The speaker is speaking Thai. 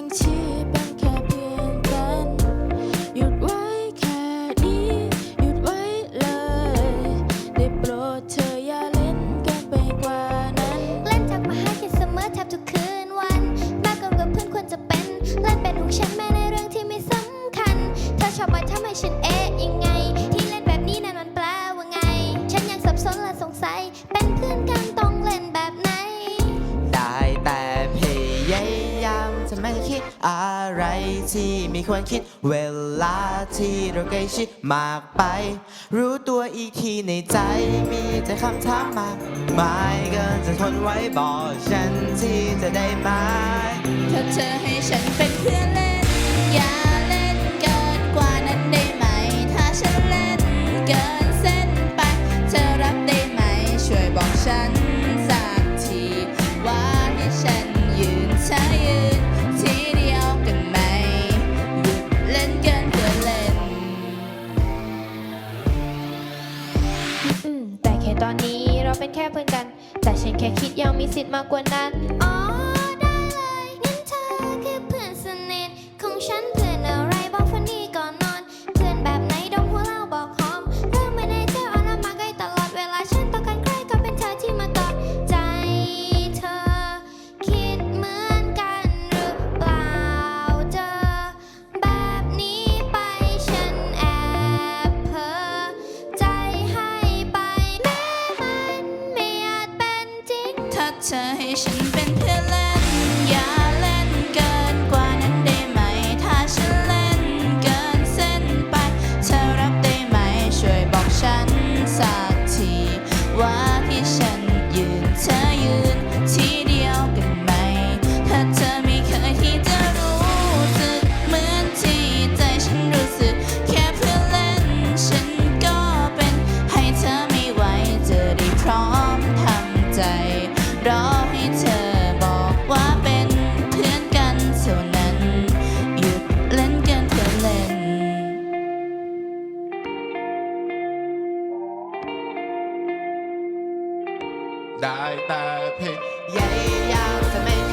轻轻 ทำไมคิดอะไรที่ไม่ควรคิด เวลาที่เราใกล้ชิดมากไป รู้ตัวอีกทีในใจมีแต่คำถามมากมายเกินจะทนไว้บอกฉันที่จะได้ไหมถ้าเธอให้ฉันเป็นเพื่อนเล่นยา ตอนนี้เราเป็นแค่เพื่อนกัน แต่ฉันแค่คิดยังมีสิทธิ์มากกว่านั้น อ๋อ ได้เลย งั้นเธอคือเพื่อนสนิทของฉัน เธอให้ฉันเป็นเพื่อนแล้ว ได้แต่เพียงพยายามจะไม่